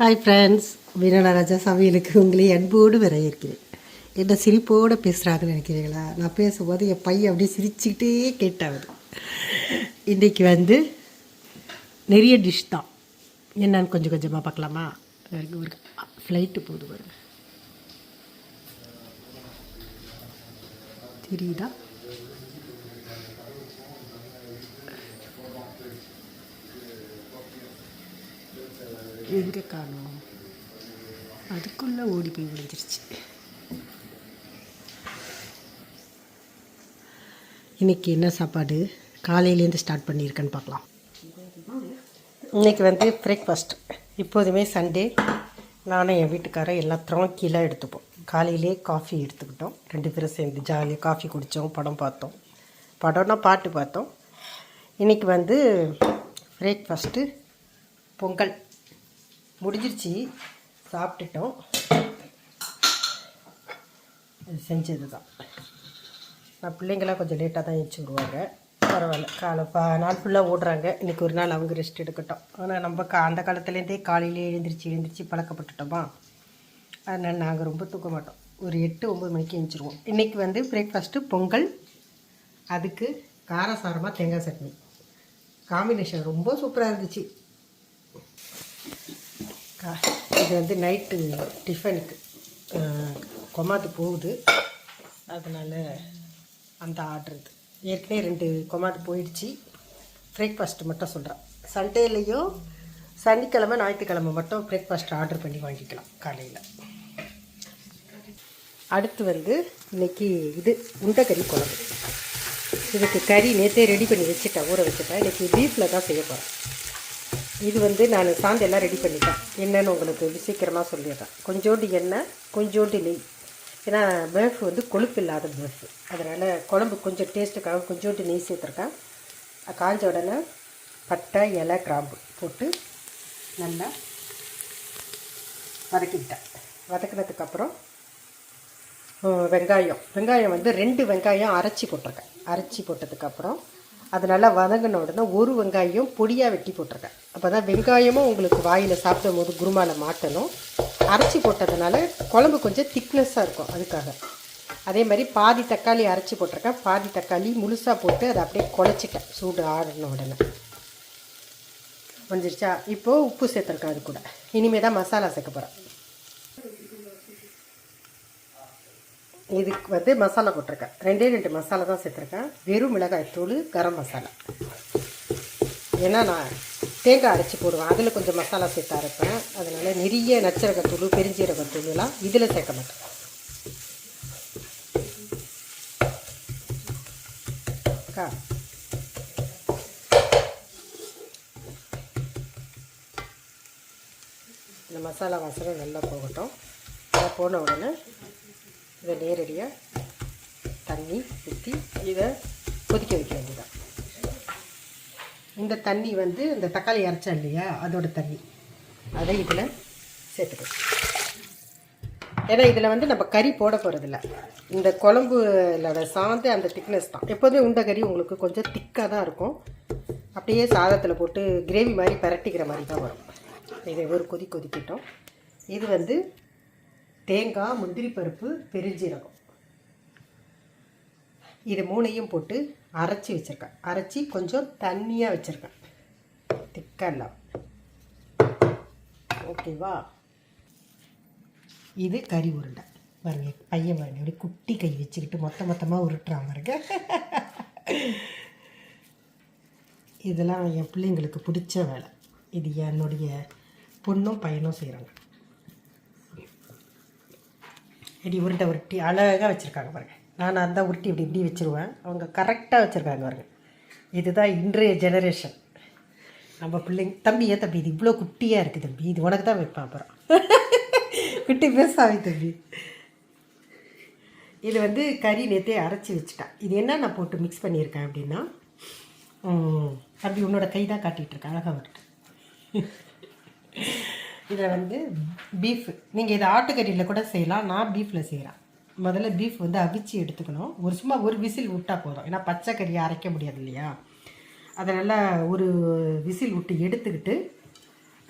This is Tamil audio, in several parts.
ஹாய் ஃப்ரெண்ட்ஸ் வீரநாராஜா சமையலுக்கு உங்களை அன்போடு வரவேற்கிறேன். என்ன சிரிப்போடு பேசுகிறாங்கன்னு நினைக்கிறீங்களா? நான் பேசும்போது என் பையன் அப்படியே சிரிச்சுக்கிட்டே கேட்டாவது இன்றைக்கி வந்து நிறைய டிஷ் தான். என்னன்னு கொஞ்சம் கொஞ்சமாக பார்க்கலாமா? ஒரு ஃப்ளைட்டு போகுது வருங்க தெரியுதா? எங்கே காணும் அதுக்குள்ளே ஓடி போய் விழுந்துருச்சு. இன்றைக்கி என்ன சாப்பாடு? காலையிலேருந்து ஸ்டார்ட் பண்ணியிருக்கேன்னு பார்க்கலாம். இன்னைக்கு வந்து பிரேக்ஃபாஸ்ட் இப்போதுமே சண்டே நானும் என் வீட்டுக்காரர் எல்லாம் கீழே எடுத்துப்போம். காலையிலே காஃபி எடுத்துக்கிட்டோம். ரெண்டு பேரும் சேர்ந்து ஜாலியாக காஃபி குடித்தோம் படம் பார்த்தோம். படம்னா பாட்டு பார்த்தோம். இன்றைக்கி வந்து பிரேக்ஃபாஸ்ட்டு பொங்கல். முடிஞ்சிருச்சு. சாப்பிட்டுட்டோம். இது செஞ்சது தான் நான் பிள்ளைங்களாம் கொஞ்சம் லேட்டாக தான் எழுச்சி விடுவாங்க பரவாயில்ல. காலை பா நாள் ஃபுல்லாக ஓடுறாங்க. இன்றைக்கி ஒரு நாள் அவங்க ரெஸ்ட் எடுக்கட்டும். ஆனால் நம்ம கா அந்த காலத்துலேருந்தே காலையிலே எழுந்திரிச்சு எழுந்திரிச்சு பழக்கப்பட்டுட்டோமா? அதனால் நாங்கள் ரொம்ப தூக்க மாட்டோம். ஒரு எட்டு ஒம்பது மணிக்கு எழுந்திருவோம் இன்றைக்கி வந்து பிரேக்ஃபாஸ்ட்டு பொங்கல் அதுக்கு காரசாரமாக தேங்காய் சட்னி. காம்பினேஷன் ரொம்ப சூப்பராக இருந்துச்சு. இது வந்து நைட்டு டிஃபனுக்கு கொமாத்து போகுது. அதனால் அந்த ஆர்டர் இது. ஏற்கனவே ரெண்டு கொமாத்து போயிடுச்சு. பிரேக்ஃபாஸ்ட் மட்டும் சொல்கிறேன் சண்டேலேயும் சனிக்கிழமை ஞாயிற்றுக்கிழமை மட்டும் பிரேக்ஃபாஸ்ட் ஆர்டர் பண்ணி வாங்கிக்கலாம் காலையில். அடுத்து வந்து இன்னைக்கு இது உண்டைக்கறி குழம்பு. இதுக்கு கறி நேற்றே ரெடி பண்ணி வச்சுட்டேன் ஊற வச்சுட்டேன். இன்றைக்கி பீஃபில் தான் செய்ய போகிறேன் இது வந்து நான் சாந்து எல்லாம் ரெடி பண்ணிட்டேன். என்னென்னு உங்களுக்கு சீக்கிரமாக சொல்லிடுறேன். கொஞ்சோண்டு எண்ணெய் கொஞ்சோண்டு நெய். ஏன்னா பேஃப் வந்து கொழுப்பு இல்லாத பேஃப் அதனால் குழம்பு கொஞ்சம் டேஸ்ட்டுக்காக கொஞ்சோண்டு நெய் சேர்த்துருக்கேன். காஞ்ச உடனே பட்டை இலை கிராம்பு போட்டு நல்லா வதக்கிக்கிட்டேன். வதக்கினதுக்கப்புறம் வெங்காயம். வெங்காயம் வந்து ரெண்டு வெங்காயம் அரைச்சி போட்டிருக்கேன். அரைச்சி போட்டதுக்கப்புறம் அது நல்லா வதங்கின உடனே ஒரு வெங்காயம் பொடியாக வெட்டி போட்டிருக்கேன். அப்போ தான் வெங்காயமும் உங்களுக்கு வாயில் சாப்பிடும் போது குருமாவில் மாட்டணும். அரைச்சி போட்டதுனால குழம்பு கொஞ்சம் திக்னஸ்ஸாக இருக்கும் அதுக்காக. அதே மாதிரி பாதி தக்காளி அரைச்சி போட்டிருக்கேன். பாதி தக்காளி முழுசாக போட்டு அதை அப்படியே குழச்சிட்டேன். சூடு ஆடின உடனே. வந்துருச்சா இப்போது உப்பு சேர்த்துருக்கேன் அது கூட. இனிமேல் தான் மசாலா சேர்க்க போகிறேன் இதுக்கு வந்து மசாலா போட்டிருக்கேன். ரெண்டே ரெண்டு மசாலா தான் சேர்த்துருக்கேன். வெறும் மிளகாய் தூள் கரம் மசாலா. ஏன்னா நான் தேங்காய் அரைச்சி போடுவேன். அதில் கொஞ்சம் மசாலா சேர்த்து அரைப்பேன். அதனால் நிறைய நச்சரகத்தூள் பெருஞ்சீரகத்தூள்லாம் இதில் சேர்க்க மாட்டேன். கா. இந்த மசாலா வாசனை நல்லா போகட்டும். போன உடனே இதை நேரடியாக தண்ணி ஊற்றி இதை கொதிக்க வைக்க வேண்டியதான் இந்த தண்ணி வந்து இந்த தக்காளி அரைச்சா இல்லையா? அதோட தண்ணி. அதை இதில் சேர்த்துக்கணும் ஏன்னா இதில் வந்து நம்ம கறி போட போகிறதில்ல இந்த குழம்புல சாந்து அந்த திக்னஸ் தான். எப்போதுமே உண்டை கறி உங்களுக்கு கொஞ்சம் திக்காக தான் இருக்கும். அப்படியே சாதத்தில் போட்டு கிரேவி மாதிரி பரட்டிக்கிற மாதிரி தான் வரும். இதை ஒரு கொதி கொதிக்கட்டும். இது வந்து தேங்காய் முந்திரி பருப்பு பெருஞ்சீரகம். இது மூணையும் போட்டு அரைச்சி வச்சுருக்கேன். அரைச்சி கொஞ்சம் தண்ணியாக வச்சுருக்கேன். திக்கெல்லாம் ஓகேவா இது கறி உருண்டை. பாருங்க பையன் பாருங்க அப்படி குட்டி கை வச்சுக்கிட்டு மொத்த மொத்தமாக உருட்டுறான் பாருங்க. இதெல்லாம் என் பிள்ளைங்களுக்கு பிடிச்ச வேலை. இது என்னுடைய பொண்ணும் பையனும் செய்கிறாங்க இப்படி உருண்டை உருட்டி அழகாக வச்சுருக்காங்க பாருங்க. நான் அந்த உருட்டி இப்படி இப்படி வச்சுருவேன். அவங்க கரெக்டாக வச்சுருக்காங்க பாருங்கள் இதுதான் இன்றைய ஜெனரேஷன் நம்ம பிள்ளைங்க தம்பி ஏன் தம்பி இது இவ்வளோ குட்டியாக இருக்குது தம்பி. இது உனக்கு தான் வைப்பேன் அப்புறம். குட்டி பெருசாகி தம்பி. இது வந்து கறி நேற்றே அரைச்சி வச்சுட்டேன் இது என்ன நான் போட்டு மிக்ஸ் பண்ணியிருக்கேன் அப்படின்னா தம்பி உன்னோட கை தான் காட்டிகிட்ருக்கேன் அழகாக வரட்டு இதில் வந்து பீஃப் நீங்கள் இதை ஆட்டுக்கறியில் கூட செய்யலாம். நான் பீஃபில் செய்கிறேன் முதல்ல பீஃப் வந்து அவிச்சு எடுத்துக்கணும். ஒரு சும்மா ஒரு விசில் விட்டால் போதும். ஏன்னா பச்சை கறியை அரைக்க முடியாது இல்லையா? அதை நல்லா ஒரு விசில் விட்டு எடுத்துக்கிட்டு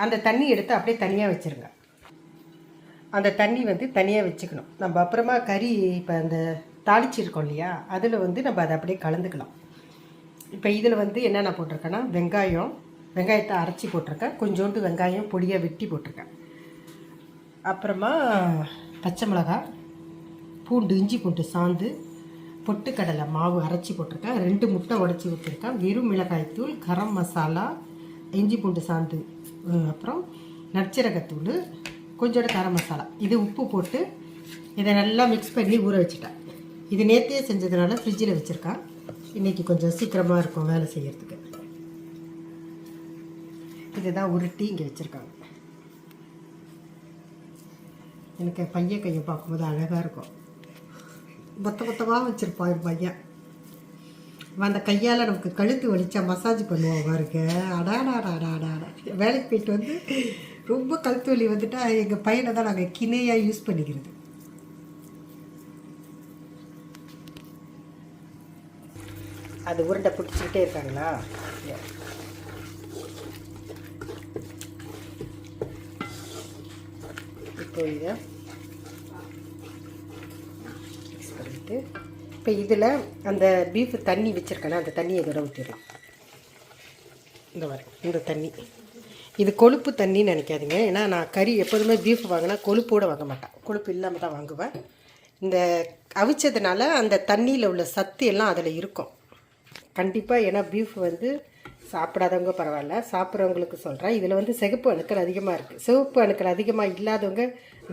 அந்த தண்ணி எடுத்து அப்படியே தனியாக வச்சுருங்க. அந்த தண்ணி வந்து தனியாக வச்சுக்கணும். நம்ம அப்புறமா கறி இப்போ அந்த தாளிச்சிருக்கோம் இல்லையா? அதில் வந்து நம்ம அதை அப்படியே கலந்துக்கலாம். இப்போ இதில் வந்து என்னென்ன போட்டிருக்கேன்னா வெங்காயம் வெங்காயத்தை அரைச்சி போட்டிருக்கேன். கொஞ்சோண்டு வெங்காயம் பொடியாக வெட்டி போட்டிருக்கேன். அப்புறமா பச்சை மிளகாய் பூண்டு இஞ்சி பூண்டு சாந்து பொட்டுக்கடலை மாவு அரைச்சி போட்டிருக்கேன். ரெண்டு முட்டை உடச்சி ஊற்றிருக்கேன் வெறும் மிளகாய்த்தூள் கரம் மசாலா இஞ்சி பூண்டு சாந்து அப்புறம் நற்சீரகத்தூள் கொஞ்சோண்டு கரம் மசாலா. இது உப்பு போட்டு இதை நல்லா மிக்ஸ் பண்ணி ஊற வச்சுட்டேன். இது நேற்றே செஞ்சதுனால ஃப்ரிட்ஜில் வச்சுருக்கேன். இன்றைக்கி கொஞ்சம் சீக்கிரமாக இருக்கும் வேலை செய்கிறதுக்கு இதுதான் உருட்டி இங்கே வச்சுருக்காங்க. எனக்கு பையன் கையை பார்க்கும்போது அழகாக இருக்கும். மொத்த மொத்தமாக வச்சுருப்பான் என் பையன். அந்த கையால் நமக்கு கழுத்து வலிச்சா மசாஜ் பண்ணுவான் பாருங்க. அடாடாடாடாடா. வேலைக்கு போயிட்டு வந்து ரொம்ப கழுத்து வலி வந்துட்டா எங்கள் பையனை தான் நாங்கள் கிணையாக யூஸ் பண்ணிக்கிறது. அது உருண்டை பிடிச்சிக்கிட்டே இருக்காங்களா? இப்போ இதை மிக்ஸ் இப்போ இதில் அந்த பீஃப் தண்ணி வச்சுருக்கேன்னா அந்த தண்ணியை இதோட ஊற்றிடலாம் இந்த வர இந்த தண்ணி. இது கொழுப்பு தண்ணின்னு நினைக்காதீங்க. ஏன்னா நான் கறி எப்போதுமே பீஃப் வாங்கினா கொழுப்போடு வாங்க மாட்டேன். கொழுப்பு இல்லாமல் தான் வாங்குவேன். இந்த அவிச்சதுனால அந்த தண்ணியில் உள்ள சத்து எல்லாம் அதில் இருக்கும். கண்டிப்பாக ஏன்னா பீஃப் வந்து சாப்பிடாதவங்க பரவாயில்ல சாப்பிட்றவங்களுக்கு சொல்கிறேன் இதில் வந்து சிகப்பு அணுக்கள் அதிகமாக இருக்குது சிவப்பு அணுக்கள் அதிகமாக இல்லாதவங்க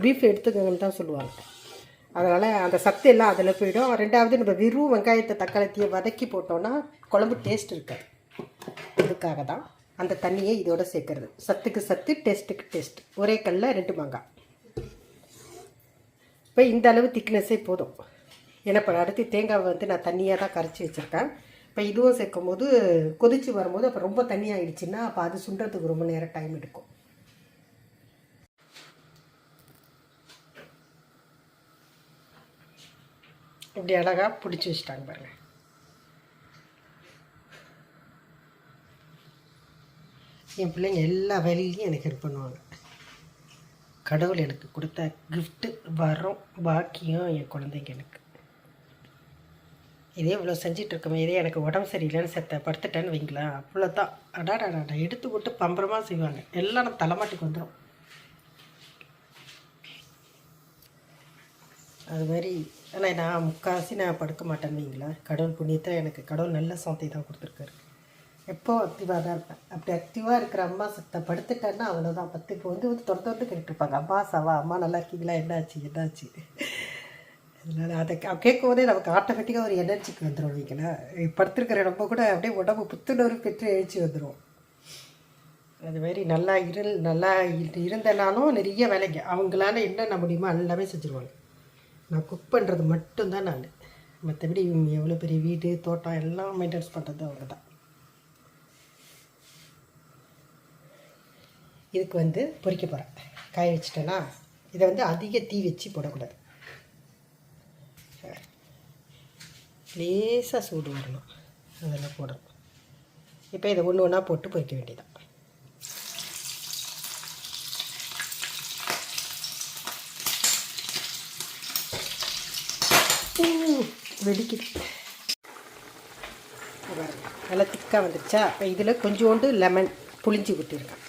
பீஃப் எடுத்துக்கோங்கன்னு தான் சொல்லுவாங்க. அதனால் அந்த சத்து எல்லாம் அதில் போயிடும். ரெண்டாவது நம்ம வெறும் வெங்காயத்தை தக்காளத்தையே வதக்கி போட்டோன்னா குழம்பு டேஸ்ட் இருக்காது. இதுக்காக தான் அந்த தண்ணியை இதோட சேர்க்கறது. சத்துக்கு சத்து டேஸ்ட்டுக்கு டேஸ்ட் ஒரே கல்லில் ரெண்டு மாங்காய். இப்போ இந்த அளவு திக்னஸே போதும். ஏன்னா இப்போ அடுத்து தேங்காவை வந்து நான் தண்ணியாக தான் கரைச்சி வச்சுருக்கேன். இப்போ இதுவும் சேர்க்கும் போது கொதிச்சு வரும்போது அப்போ ரொம்ப தண்ணி ஆகிடுச்சின்னா அப்போ அது சுண்டுறதுக்கு ரொம்ப நேரம் டைம் எடுக்கும். இப்படி அழகாக பிடிச்சி வச்சுட்டாங்க பாருங்க. என் பிள்ளைங்க எல்லா வேலையிலையும் எனக்கு ஹெல்ப் பண்ணுவாங்க. கடவுள் எனக்கு கொடுத்த கிஃப்ட்டு வரம் பாக்கியம் என் குழந்தைங்க எனக்கு. இதே இவ்வளோ செஞ்சிட்ருக்கோமே இதே எனக்கு உடம்பு சரியில்லைன்னு செத்த படுத்துட்டேன்னு வைங்களேன் அவ்வளோதான் அடாடாடா எடுத்து போட்டு பம்பரமாக செய்வாங்க. எல்லாம் நம்ம தலைமாட்டுக்கு வந்துடும் அது மாதிரி ஆனால் நான் முக்கால்வாசி நான் படுக்க மாட்டேன்னு வைங்களேன் கடவுள் புண்ணியத்தை எனக்கு கடவுள் நல்ல சொந்தை தான் கொடுத்துருக்காரு. எப்போ ஆக்டிவாக தான் இருப்பேன். அப்படி ஆக்டிவாக இருக்கிற அம்மா சத்த படுத்துட்டேன்னா அவ்வளோதான் பத்து இப்போ வந்து வந்து தொடர்ந்து வந்து கேட்டுருப்பாங்க அம்மா சவா அம்மா நல்லா இருக்கீங்களா? என்னாச்சு? என்னாச்சு? அதனால் அதை கேட்கும் போதே நமக்கு ஆட்டோமேட்டிக்காக ஒரு எனர்ஜிக்கு வந்துடும் வைங்களேன். படுத்திருக்கிற நம்ம கூட அப்படியே உடம்பு புத்துணர்வு பெற்று எழுச்சி வந்துடும் அது மாதிரி நல்லா இருள் நல்லா இருந்தனாலும் நிறைய வேலைங்க. அவங்களால என்னென்ன முடியுமோ எல்லாமே செஞ்சுருவாங்க. நான் குக் பண்ணுறது மட்டும்தான் நான். மற்றபடி இவங்க எவ்வளோ பெரிய வீடு தோட்டம் எல்லாம் மெயின்டைன்ஸ் பண்ணுறது அவங்க தான் இதுக்கு வந்து பொறிக்க போகிறேன் காய வச்சிட்டேன்னா இதை வந்து அதிக தீ வச்சு போடக்கூடாது. லேசாக சூடு வரணும். அதெல்லாம் போடணும். இப்போ இதை ஒன்று ஒன்றா போட்டு பொரிக்க வேண்டியதான் வெடிக்குது. நல்லா திக்காக வந்துடுச்சா இப்போ இதில் கொஞ்சோண்டு லெமன் புளிஞ்சு விட்டுருக்கேன்.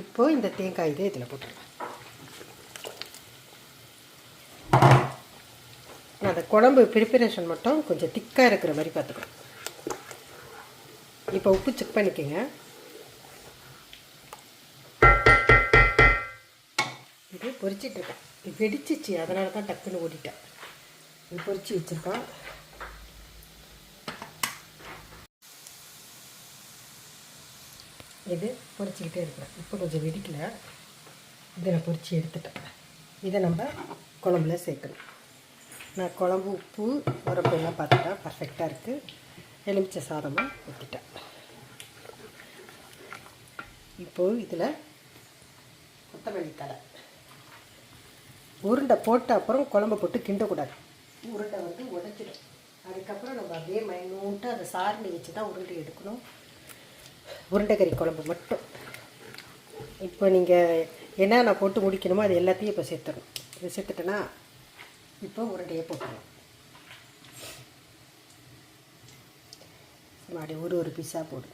இப்போது இந்த தேங்காய் இதை இதில் போட்டுருக்கேன் நான் அந்த குழம்பு ப்ரிப்பரேஷன் மட்டும் கொஞ்சம் திக்காக இருக்கிற மாதிரி பார்த்துக்கணும். இப்போ உப்பு செக் பண்ணிக்கோங்க. இது பொறிச்சிட்ருக்கேன் இது வெடிச்சிச்சு அதனால தான் டக்குன்னு ஓடிட்டேன். இது பொறிச்சு வச்சுருக்கோம் இது பொரிச்சிக்கிட்டே இருக்கிறேன். இப்போ கொஞ்சம் வெடிக்கல. இதில் பொரிச்சு எடுத்துட்டேன். இதை நம்ம குழம்புல சேர்க்கணும். நான் குழம்பு உப்பு உரப்பு எல்லாம் பார்த்துட்டா பர்ஃபெக்டாக இருக்குது எலுமிச்சை சாதமாக ஊற்றிட்டேன் இப்போது இதில் கொத்தமல்லி தலை உருண்டை போட்ட அப்புறம் குழம்பு போட்டு கிண்டக்கூடாது. உருண்டை வந்து உடைச்சிடும் அதுக்கப்புறம் நம்ம அப்படியே மைனூட்டாக அதை சாரணி வச்சு தான் உருண்டை எடுக்கணும். உருண்டைக்கறி குழம்பு மட்டும். இப்போ நீங்கள் என்னென்ன போட்டு முடிக்கணுமோ அது எல்லாத்தையும் இப்போ சேர்த்துடணும். இது சேர்த்துட்டேன்னா இப்போ உருண்டையை போட்டுருவோம். மாடி ஒரு ஒரு பீஸாக போடு.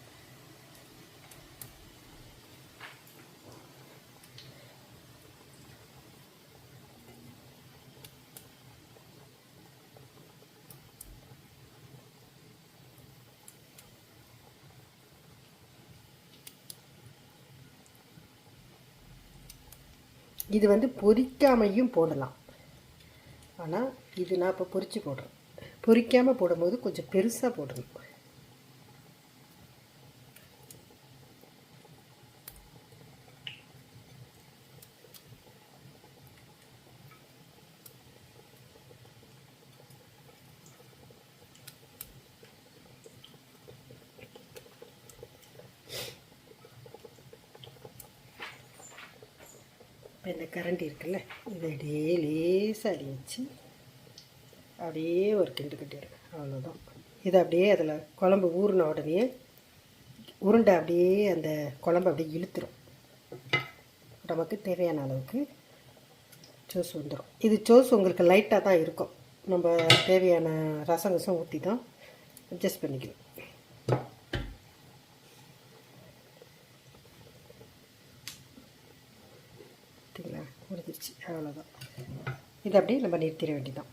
இது வந்து பொரிக்காமையும் போடலாம். ஆனால் இது நான் இப்போ பொரித்து போடுறேன். பொரிக்காமல் போடும்போது கொஞ்சம் பெருசாக போடணும் இப்போ இந்த கரண்டி இருக்குல்ல இதை அப்படியே லேசாக அடி வச்சு அப்படியே ஒரு கிண்டு கட்டிடுறேன் அவ்வளோதான் இதை அப்படியே அதில் குழம்பு ஊறின உடனே உருண்டை அப்படியே அந்த குழம்பு அப்படியே இழுத்துரும். நமக்கு தேவையான அளவுக்கு சோஸ் வந்துடும் இது சோஸ் உங்களுக்கு லைட்டாக தான் இருக்கும். நம்ம தேவையான ரசம் ரசம் ஊற்றி தான் அட்ஜஸ்ட் பண்ணிக்கணும் பார்த்தீங்களா முடிஞ்சிருச்சு அவ்வளோதான் இதை அப்படியே நம்ம நிறுத்திட வேண்டியதான்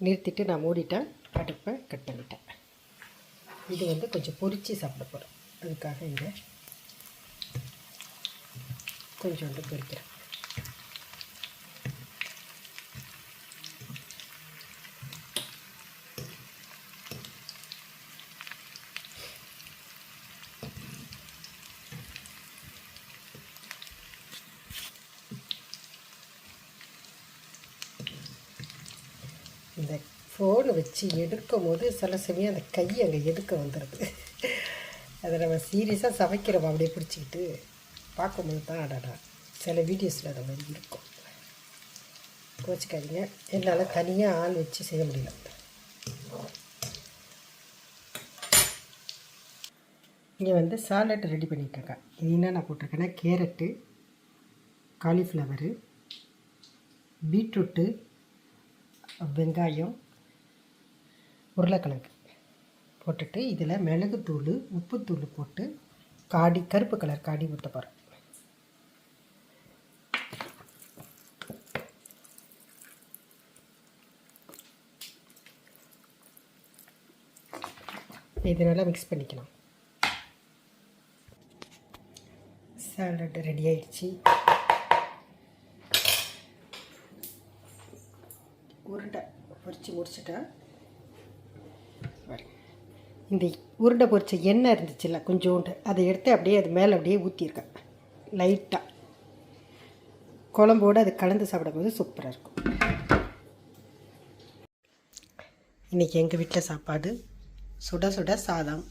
நிறுத்திட்டு நான் மூடிட்டேன் அடுப்பை கட் பண்ணிட்டேன். இது வந்து கொஞ்சம் பொரித்து சாப்பிட போகிறோம் அதுக்காக இதை கொஞ்சோண்டு பொறிக்கிறேன் இந்த ஃபோனை வச்சு எடுக்கும் போது சில சமயம் அந்த கை அங்கே எதுக்க வந்துடுது அதை நம்ம சீரியஸாக சமைக்கிறோம்? அப்படியே பிடிச்சிக்கிட்டு பார்க்கும்போது தான் அடடா சில வீடியோஸில் அந்த மாதிரி இருக்கும். கோச்சிக்காதீங்க. என்னால் தனியாக ஆள் வச்சு செய்ய முடியல. இங்கே வந்து சாலட் ரெடி பண்ணிட்டுருக்கேன் இது என்னென்ன போட்டிருக்கேன்னா கேரட்டு காலிஃப்ளவரு பீட்ரூட்டு வெங்காயம் உருளைக்கிழங்கு போட்டுட்டு இதில் மிளகுத்தூள் உப்புத்தூள் போட்டு காடி கருப்பு கலர் காடி ஊற்ற போகிறேன் இது நல்லா மிக்ஸ் பண்ணிக்கலாம். சாலட் ரெடி ஆயிடுச்சு. உருண்டை பொரித்து முடிச்சிட்டேன். இந்த உருண்டை பொரிச்ச எண்ணெய் இருந்துச்சுல்ல கொஞ்சோண்டு அதை எடுத்து அப்படியே அது மேலே அப்படியே ஊற்றிருக்கேன் லைட்டாக குழம்போடு அது கலந்து சாப்பிடும்போது சூப்பராக இருக்கும். இன்றைக்கி எங்கள் வீட்டில் சாப்பாடு? சுட சுட சாதம்.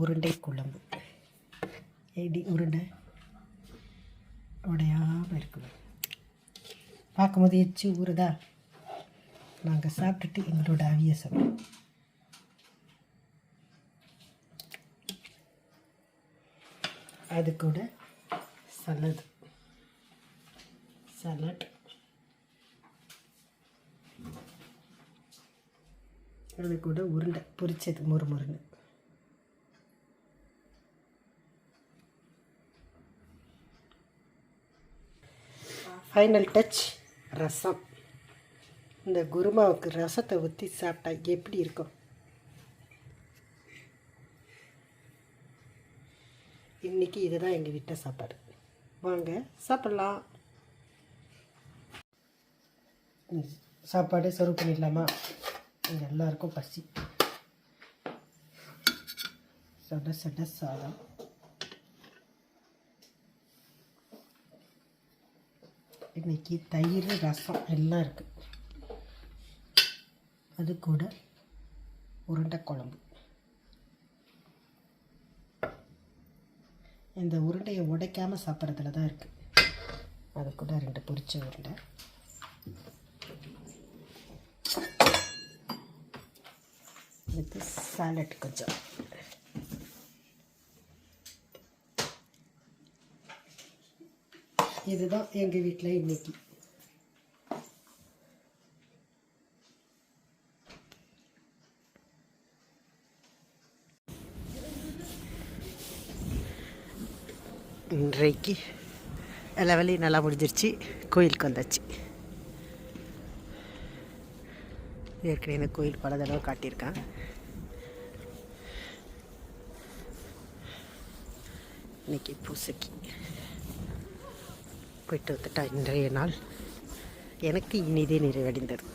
உருண்டை குழம்பு. எடி உருண்டை? உடையாமல் இருக்கணும் பார்க்கும்போது எச்சு ஊறுதா. நாங்கள் சாப்பிட்டுட்டு எங்களோட அவிய சாப்பிடுவோம் அது கூட சலட் சலட் அது கூட உருண்டை பொரிச்சது மொறு முருன்னு ஃபைனல் டச் ரசம். இந்த குருமாவுக்கு ரசத்தை ஊற்றி சாப்பிட்டா எப்படி இருக்கும்? இன்றைக்கி இதுதான் எங்கள் வீட்டை சாப்பாடு. வாங்க சாப்பிட்லாம். சாப்பாடு சர்வ் பண்ணிடலாமா? இங்கே எல்லாருக்கும் பசி. சட சட சாதம். இன்னைக்கு தயிர் ரசம் எல்லாம் இருக்குது அது கூட உருண்டை குழம்பு. இந்த உருண்டையை உடைக்காமல் சாப்பிட்றதுல தான் இருக்குது அது கூட ரெண்டு பொரிச்ச உருண்டை. வித் சாலட் கொஞ்சம். இதுதான் எங்கள் வீட்டில் இன்றைக்கி இன்றைக்கு எல்லா வேலையும் நல்லா முடிஞ்சிருச்சு. கோயிலுக்கு வந்தாச்சு. ஏற்கனவே எனக்கு கோயில் பல தடவை காட்டியிருக்கேன் இன்றைக்கி பூசைக்கு போயிட்டு வந்துட்டா இன்றைய நாள். எனக்கு இனிதே நிறைவடைந்தது.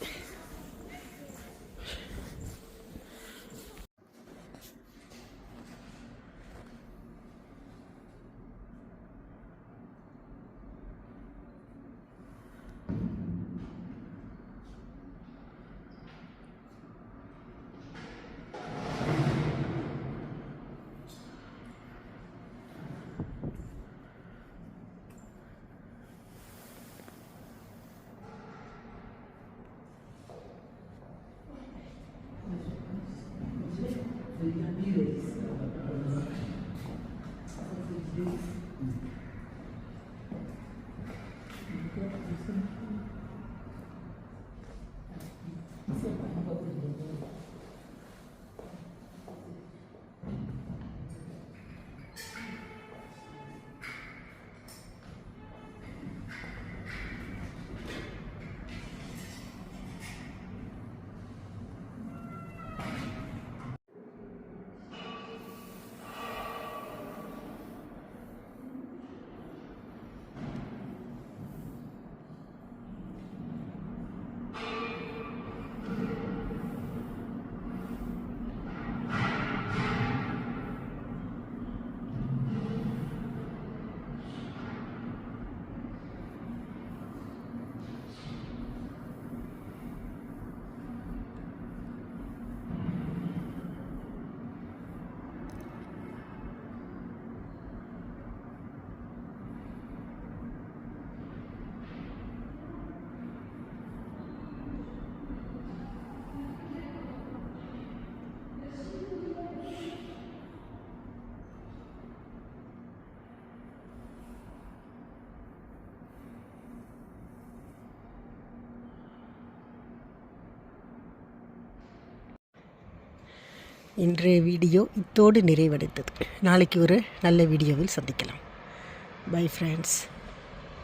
இன்றைய வீடியோ இத்தோடு நிறைவடைந்தது. நாளைக்கு ஒரு நல்ல வீடியோவில் சந்திக்கலாம். Bye friends